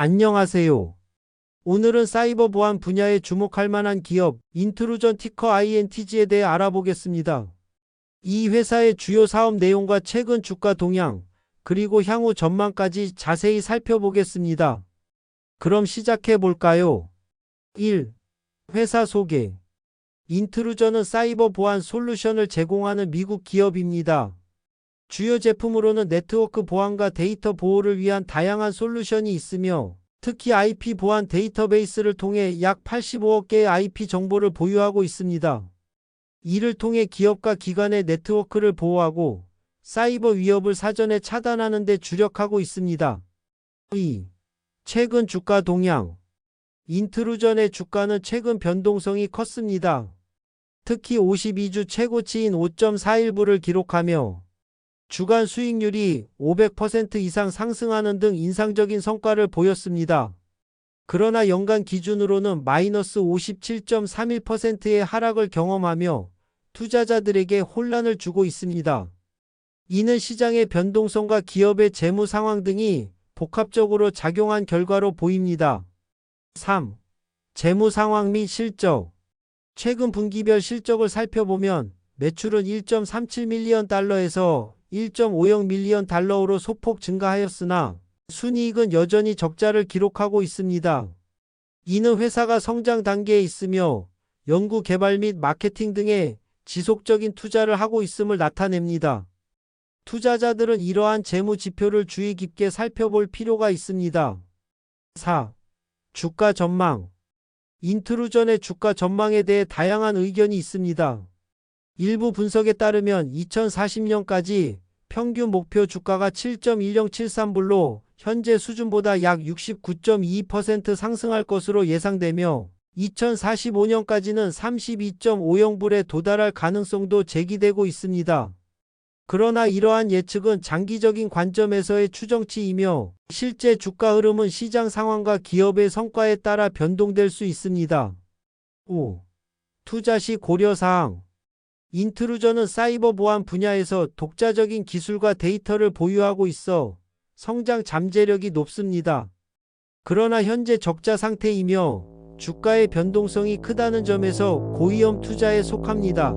안녕하세요. 오늘은 사이버 보안 분야에 주목할 만한 기업 인트루전 티커 INTG에 대해 알아보겠습니다. 이 회사의 주요 사업 내용과 최근 주가 동향, 그리고 향후 전망까지 자세히 살펴보겠습니다. 그럼 시작해 볼까요? 1. 회사 소개. 인트루전은 사이버 보안 솔루션을 제공하는 미국 기업입니다. 주요 제품으로는 네트워크 보안과 데이터 보호를 위한 다양한 솔루션이 있으며 특히 IP 보안 데이터베이스를 통해 약 85억 개의 IP 정보를 보유하고 있습니다. 이를 통해 기업과 기관의 네트워크를 보호하고 사이버 위협을 사전에 차단하는 데 주력하고 있습니다. 2. 최근 주가 동향. 인트루전의 주가는 최근 변동성이 컸습니다. 특히 52주 최고치인 5.41불을 기록하며 주간 수익률이 500% 이상 상승하는 등 인상적인 성과를 보였습니다. 그러나 연간 기준으로는 마이너스 57.31%의 하락을 경험하며 투자자들에게 혼란을 주고 있습니다. 이는 시장의 변동성과 기업의 재무 상황 등이 복합적으로 작용한 결과로 보입니다. 3. 재무 상황 및 실적. 최근 분기별 실적을 살펴보면 매출은 1.37밀리언 달러에서 1.50 밀리언 달러로 소폭 증가하였으나 순이익은 여전히 적자를 기록하고 있습니다. 이는 회사가 성장 단계에 있으며 연구 개발 및 마케팅 등에 지속적인 투자를 하고 있음을 나타냅니다. 투자자들은 이러한 재무 지표를 주의 깊게 살펴볼 필요가 있습니다. 4. 주가 전망. 인트루전의 주가 전망에 대해 다양한 의견이 있습니다. 일부 분석에 따르면 2040년까지 평균 목표 주가가 7.1073불로 현재 수준보다 약 69.2% 상승할 것으로 예상되며 2045년까지는 32.50불에 도달할 가능성도 제기되고 있습니다. 그러나 이러한 예측은 장기적인 관점에서의 추정치이며 실제 주가 흐름은 시장 상황과 기업의 성과에 따라 변동될 수 있습니다. 5. 투자 시 고려사항 인트루전은 사이버 보안 분야에서 독자적인 기술과 데이터를 보유하고 있어 성장 잠재력이 높습니다. 그러나 현재 적자 상태이며 주가의 변동성이 크다는 점에서 고위험 투자에 속합니다.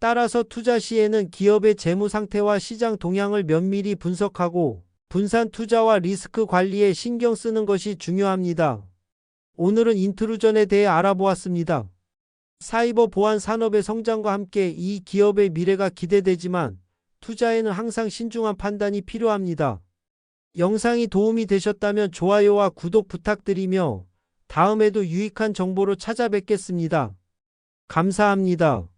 따라서 투자 시에는 기업의 재무 상태와 시장 동향을 면밀히 분석하고 분산 투자와 리스크 관리에 신경 쓰는 것이 중요합니다. 오늘은 인트루전에 대해 알아보았습니다. 사이버 보안 산업의 성장과 함께 이 기업의 미래가 기대되지만 투자에는 항상 신중한 판단이 필요합니다. 영상이 도움이 되셨다면 좋아요와 구독 부탁드리며 다음에도 유익한 정보로 찾아뵙겠습니다. 감사합니다.